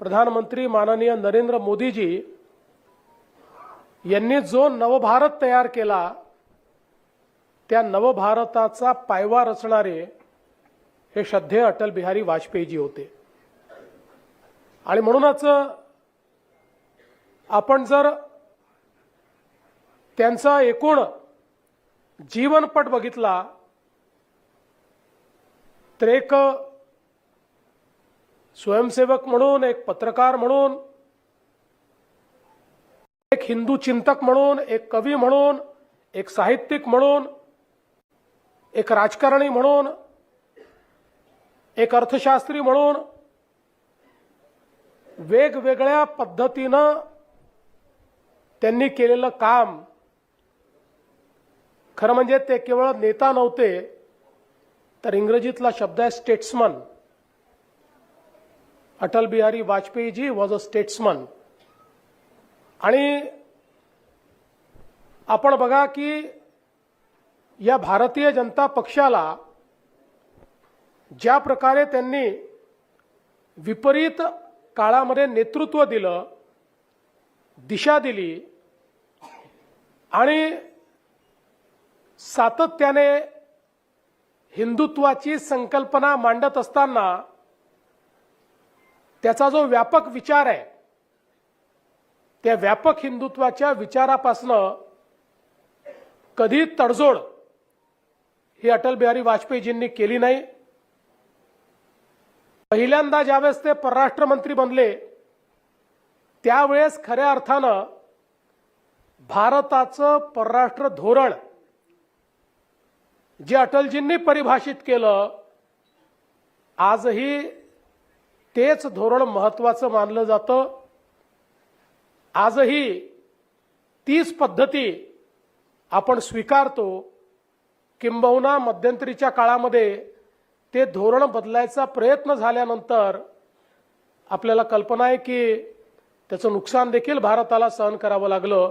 प्रधानमंत्री माननीय नरेंद्र मोदीजी यांनी जो नवभारत तयार केला त्या नवभारताचा पायवा रचणारे हे श्रद्धेय अटल बिहारी वाजपेयीजी होते. आणि म्हणूनच आपण जर त्यांचा एकूण जीवनपट बघितला तर एक स्वयंसेवक म्हणून एक पत्रकार म्हणून एक हिंदू चिंतक म्हणून एक कवी म्हणून एक साहित्यिक म्हणून एक राजकारणी म्हणून एक अर्थशास्त्री म्हणून वेगवेगळ्या पद्धतीनं त्यांनी केलेलं काम. खरं म्हणजे ते केवळ नेता नव्हते तर इंग्रजीतला शब्द आहे statesman Atal Bihari Vajpayee ji was a statesman आणि आपण बघा की या भारतीय जनता पक्षाला ज्या प्रकारे त्यांनी विपरीत काळामध्ये नेतृत्व दिलं दिशा दिली आणि सातत्याने हिंदुत्वाची संकल्पना मांडत असताना त्याचा जो व्यापक विचार आहे त्या व्यापक हिंदुत्वाच्या विचारापासनं कधी तडजोड ही अटल बिहारी वाजपेयीजींनी केली नाही. पहिल्यांदा ज्यावेळेस ते परराष्ट्र मंत्री बनले त्यावेळेस खऱ्या अर्थानं भारताचं परराष्ट्र धोरण जे अटलजींनी परिभाषित केलं आजही तेच धोरण महत्वाचं मानलं जातं. आजही तीच पद्धती आपण स्वीकारतो. किंबहुना मध्यंतरीच्या काळामध्ये ते धोरण बदलायचा प्रयत्न झाल्यानंतर आपल्याला कल्पना आहे की त्याचं नुकसान देखील भारताला सहन करावं लागलं.